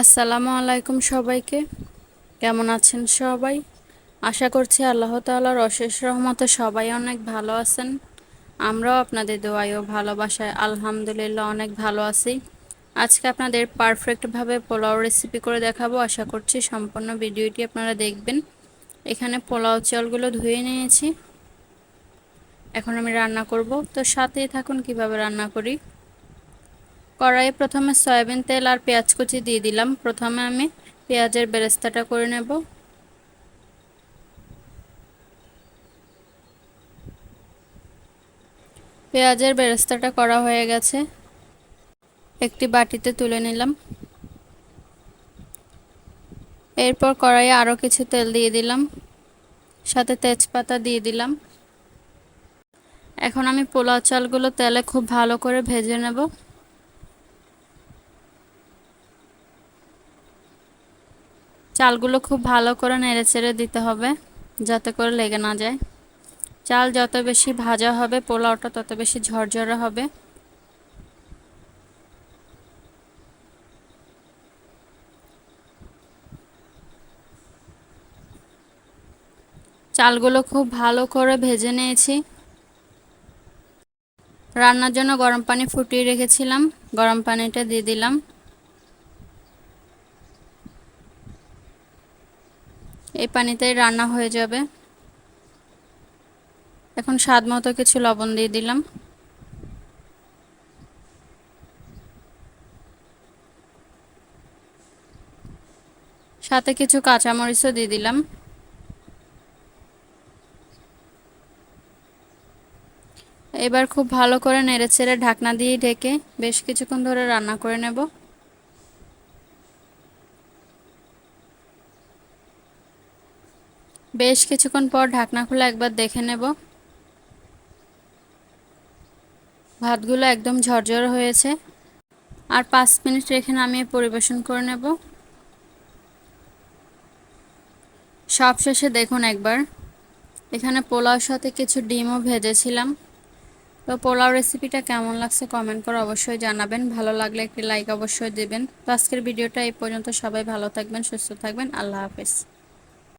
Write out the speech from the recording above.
আসসালামু আলাইকুম সবাইকে। কেমন আছেন সবাই? আশা করছি আল্লাহ তাআলার অশেষ রহমতে সবাই অনেক ভালো আছেন। আমরাও আপনাদের দোয়াই ও ভালোবাসায় আলহামদুলিল্লাহ অনেক ভালো আছি। আজকে আপনাদের পারফেক্টভাবে পোলাও রেসিপি করে দেখাবো। আশা করছি সম্পূর্ণ ভিডিওটি আপনারা দেখবেন। এখানে পোলাও চালগুলো ধুয়ে নিয়েছি। এখন আমি রান্না করব। তো সাথেই থাকুন, কীভাবে রান্না করি। কড়াইয়ে প্রথমে সয়াবিন তেল আর পেঁয়াজ কুচি দিয়ে দিলাম। প্রথমে আমি পেঁয়াজের বেরেস্তাটা করে নেব। পেঁয়াজের বেরেস্তাটা করা হয়ে গেছে। একটি বাটিতে তুলে নিলাম। এরপর কড়াইয়ে আরও কিছু তেল দিয়ে দিলাম। সাথে তেজপাতা দিয়ে দিলাম। এখন আমি পোলাও চালগুলো তেলে খুব ভালো করে ভেজে নেব। চালগুলো খুব ভালো করে নেড়ে চেড়ে দিতে হবে, যাতে করে লেগে না যায়। চাল যত বেশি ভাজা হবে, পোলাওটা তত বেশি ঝরঝরে হবে। চালগুলো খুব ভালো করে ভেজে নিয়েছি। রান্নার জন্য গরম পানি ফুটিয়ে রেখেছিলাম। গরম পানিটা দিয়ে দিলাম। এই পানিতেই রান্না হয়ে যাবে। এখন স্বাদ মতো কিছু লবণ দিয়ে দিলাম। সাথে কিছু কাঁচামরিচও দিয়ে দিলাম। এবার খুব ভালো করে নেড়ে ছেড়ে ঢাকনা দিয়ে ঢেকে বেশ কিছুক্ষণ ধরে রান্না করে নেব। বেশ কিছুক্ষণ পর ঢাকনা খুলে একবার দেখে নেব। ভাতগুলো একদম ঝরঝর হয়েছে। আর পাঁচ মিনিট রেখে নামিয়ে পরিবেশন করে নেব। সব শেষে দেখুন একবার। এখানে পোলাওর সাথে কিছু ডিমও ভেজেছিলাম। তো পোলাও রেসিপিটা কেমন লাগছে কমেন্ট করে অবশ্যই জানাবেন। ভালো লাগলে একটি লাইক অবশ্যই দেবেন। তো আজকের ভিডিওটা এই পর্যন্ত। সবাই ভালো থাকবেন, সুস্থ থাকবেন। আল্লাহ হাফেজ।